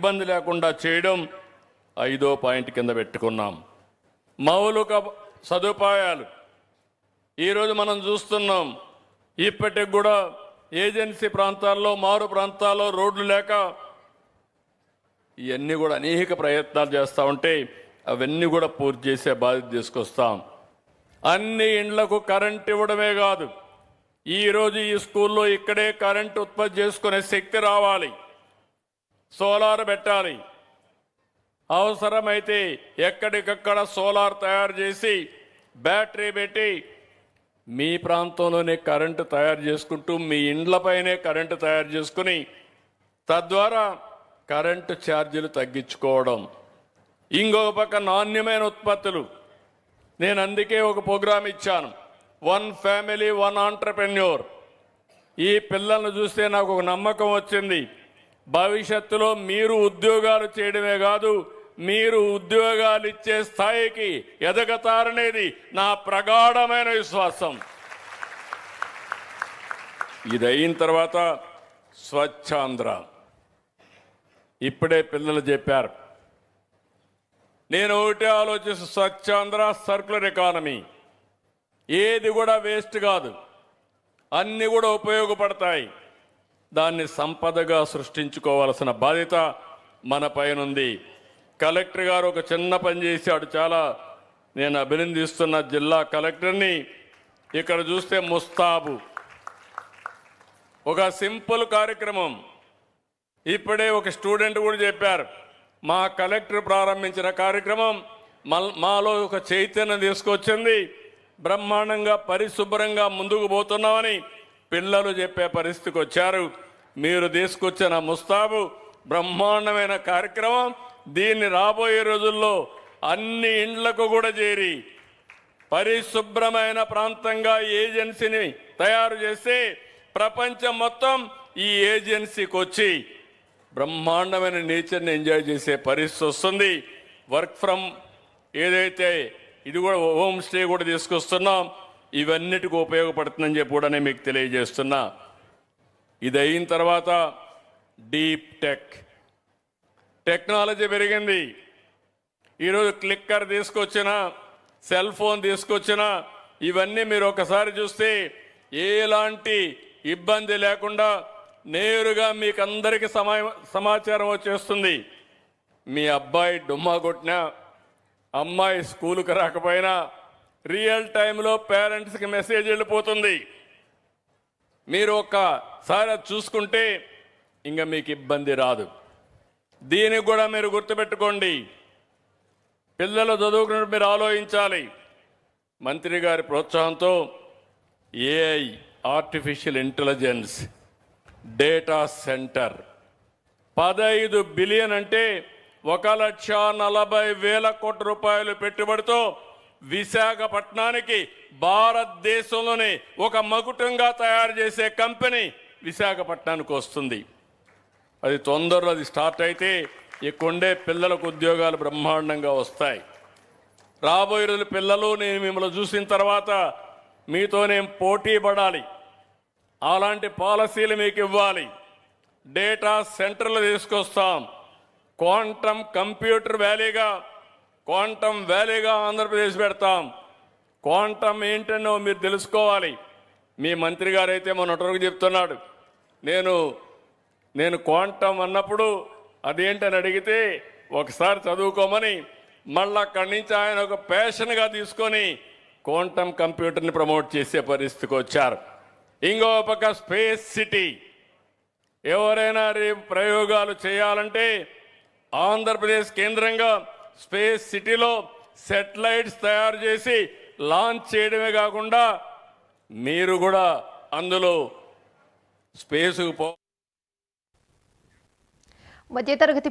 ఇబ్బంది లేకుండా చేయడం ఐదో పాయింట్ కింద పెట్టుకున్నాం. మౌలిక సదుపాయాలు. ఈరోజు మనం చూస్తున్నాం ఇప్పటికి కూడా ఏజెన్సీ ప్రాంతాల్లో మారు ప్రాంతాల్లో రోడ్లు లేక ఇవన్నీ కూడా అనేక ప్రయత్నాలు చేస్తూ ఉంటే అవన్నీ కూడా పూర్తి చేసే బాధ్యత తీసుకొస్తాం. అన్ని ఇండ్లకు కరెంట్ ఇవ్వడమే కాదు ఈరోజు ఈ స్కూల్లో ఇక్కడే కరెంట్ ఉత్పత్తి చేసుకునే శక్తి రావాలి. సోలార్ పెట్టాలి. అవసరమైతే ఎక్కడికక్కడ సోలార్ తయారు చేసి బ్యాటరీ పెట్టి మీ ప్రాంతంలోనే కరెంటు తయారు చేసుకుంటూ మీ ఇండ్లపైనే కరెంటు తయారు చేసుకుని తద్వారా కరెంటు ఛార్జీలు తగ్గించుకోవడం. ఇంకొక పక్క నాణ్యమైన ఉత్పత్తులు. నేను అందుకే ఒక ప్రోగ్రాం ఇచ్చాను. One family one entrepreneur. ఈ పిల్లలను చూస్తే నాకు ఒక నమ్మకం వచ్చింది. భవిష్యత్తులో మీరు ఉద్యోగాలు చేయడమే కాదు మీరు ఉద్యోగాలు ఇచ్చే స్థాయికి ఎదగతారనేది నా ప్రగాఢమైన విశ్వాసం. ఇది అయిన తర్వాత స్వచ్ఛాంధ్ర. ఇప్పుడే పిల్లలు చెప్పారు నేను ఒకటే ఆలోచిస్తూ స్వచ్ఛాంధ్ర సర్కులర్ ఎకానమీ. ఏది కూడా వేస్ట్ కాదు అన్నీ కూడా ఉపయోగపడతాయి. దాన్ని సంపదగా సృష్టించుకోవాల్సిన బాధ్యత మన పైనుంది. కలెక్టర్ గారు ఒక చిన్న పని చేశాడు. చాలా నేను అభినందిస్తున్న జిల్లా కలెక్టర్ని ఇక్కడ చూస్తే ముస్తాబు. ఒక సింపుల్ కార్యక్రమం. ఇప్పుడే ఒక స్టూడెంట్ కూడా చెప్పారు మా కలెక్టర్ ప్రారంభించిన కార్యక్రమం మల్- మాలో ఒక చైతన్యం తీసుకొచ్చింది. బ్రహ్మాండంగా పరిశుభ్రంగా ముందుకు పోతున్నామని పిల్లలు చెప్పే పరిస్థితికి వచ్చారు. మీరు తీసుకొచ్చిన ముస్తాబు బ్రహ్మాండమైన కార్యక్రమం. దీన్ని రాబోయే రోజుల్లో అన్ని ఇండ్లకు కూడా చేరి పరిశుభ్రమైన ప్రాంతంగా ఏజెన్సీని తయారు చేస్తే ప్రపంచం మొత్తం ఈ ఏజెన్సీకి వచ్చి బ్రహ్మాండమైన నేచర్ని ఎంజాయ్ చేసే పరిస్థితి వస్తుంది. వర్క్ ఫ్రమ్ ఏదైతే ఇది కూడా హోమ్ స్టే కూడా తీసుకొస్తున్నాం. ఇవన్నిటికి ఉపయోగపడుతుందని చెప్పి కూడా నేను మీకు తెలియజేస్తున్నా. ఇది అయిన తర్వాత డీప్ టెక్. టెక్నాలజీ పెరిగింది. ఈరోజు క్లిక్కర్ తీసుకొచ్చిన సెల్ ఫోన్ తీసుకొచ్చిన ఇవన్నీ మీరు ఒకసారి చూస్తే ఎలాంటి ఇబ్బంది లేకుండా నేరుగా మీకు అందరికీ సమా సమాచారం వచ్చేస్తుంది. మీ అబ్బాయి డుమ్మా కొట్టినా అమ్మాయి స్కూలుకు రాకపోయినా రియల్ టైంలో పేరెంట్స్కి మెసేజ్ వెళ్ళిపోతుంది. మీరు ఒక్కసారి అది చూసుకుంటే ఇంకా మీకు ఇబ్బంది రాదు. దీనికి కూడా మీరు గుర్తుపెట్టుకోండి. పిల్లలు చదువుకున్నట్టు మీరు ఆలోచించాలి. మంత్రి గారి ప్రోత్సాహంతో AI artificial intelligence data centre. పదహైదు బిలియన్ అంటే ఒక లక్ష నలభై వేల కోట్ల రూపాయలు పెట్టుబడితో విశాఖపట్నానికి భారతదేశంలోనే ఒక మకుటంగా తయారు చేసే కంపెనీ విశాఖపట్నానికి వస్తుంది. అది తొందరలో అది స్టార్ట్ అయితే ఇక్కడుండే పిల్లలకు ఉద్యోగాలు బ్రహ్మాండంగా వస్తాయి. రాబోయే రోజులు పిల్లలు నేను మిమ్మల్ని చూసిన తర్వాత మీతో నేను పోటీ పడాలి. అలాంటి పాలసీలు మీకు ఇవ్వాలి. డేటా సెంటర్లు తీసుకొస్తాం. క్వాంటమ్ కంప్యూటర్ వ్యాలీగా క్వాంటమ్ వ్యాలీగా ఆంధ్రప్రదేశ్ పెడతాం. క్వాంటమ్ ఏంటనో మీరు తెలుసుకోవాలి. మీ మంత్రి గారు అయితే మొన్నటి వరకు చెప్తున్నాడు. నేను నేను క్వాంటమ్ అన్నప్పుడు అదేంటని అడిగితే ఒకసారి చదువుకోమని మళ్ళీ అక్కడి నుంచి ఆయన ఒక ప్యాషన్గా తీసుకొని క్వాంటమ్ కంప్యూటర్ని ప్రమోట్ చేసే పరిస్థితికి వచ్చారు. ఇంకో పక్క స్పేస్ సిటీ. ఎవరైనా రేపు ప్రయోగాలు చేయాలంటే ఆంధ్రప్రదేశ్ కేంద్రంగా స్పేస్ సిటీలో సెటిలైట్స్ తయారు చేసి లాంచ్ చేయడమే కాకుండా మీరు కూడా అందులో స్పేస్కు పో మధ్యతరగతి